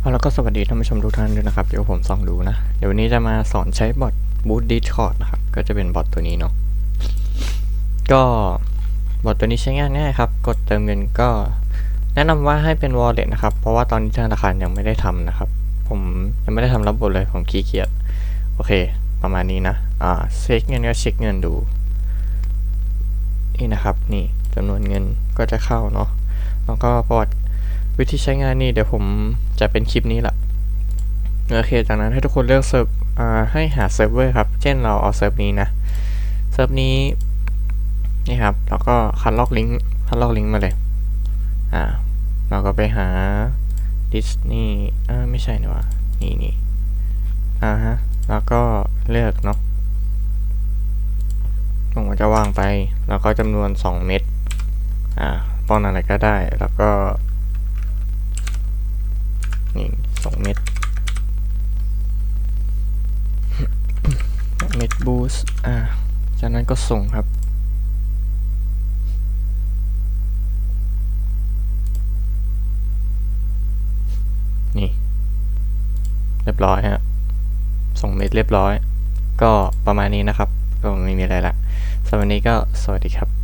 แล้วก็สวัสดีท่านผู้ชมทุกท่านด้วยนะครับ เดี๋ยวผมส่องดูนะ เดี๋ยววันนี้จะมาสอนใช้บอท Boot Discord นะครับ ก็จะเป็นบอทตัวนี้เนาะ ก็บอทตัวนี้ใช้งานง่ายครับ กดเติมเงินก็ แนะนำว่าให้เป็น wallet นะครับ เพราะว่าตอนนี้ธนาคารยังไม่ได้ทำนะครับ ผมยังไม่ได้ทำระบบเลย ผมขี้เกียจ โอเค ประมาณนี้นะ อ่า เช็คเงินก็เช็คเงินดู นี่นะครับ นี่จำนวนเงินก็จะเข้าเนาะ แล้วก็ประวัติ วิธีใช้งานนี่เดี๋ยวผมจะเป็นคลิปนี้แหละโอเค จากนั้นให้ทุกคนเลือกเซิร์ฟให้หาเซิร์ฟเวอร์ครับ เช่นเราเอาเซิร์ฟนี้นะ เซิร์ฟนี้นี่ครับ แล้วก็คัดลอกลิงก์คัดลอกลิงก์มาเลย อ่า เราก็ไปหาดิสนีย์อ่าไม่ใช่นี่ว่านี่นี่อ่าฮะ แล้วก็เลือกเนาะผมก็จะวางไป แล้วก็จำนวน 2 เม็ด อ่าป้อนอะไรก็ได้ แล้วก็ นี่สองเม็ด เม็ด บูสอ่า จากนั้นก็ส่งครับ นี่ เรียบร้อยฮะ ส่งเม็ดเรียบร้อย ก็ประมาณนี้นะครับ ก็ไม่มีอะไรละสำหรับวันนี้ก็สวัสดีครับ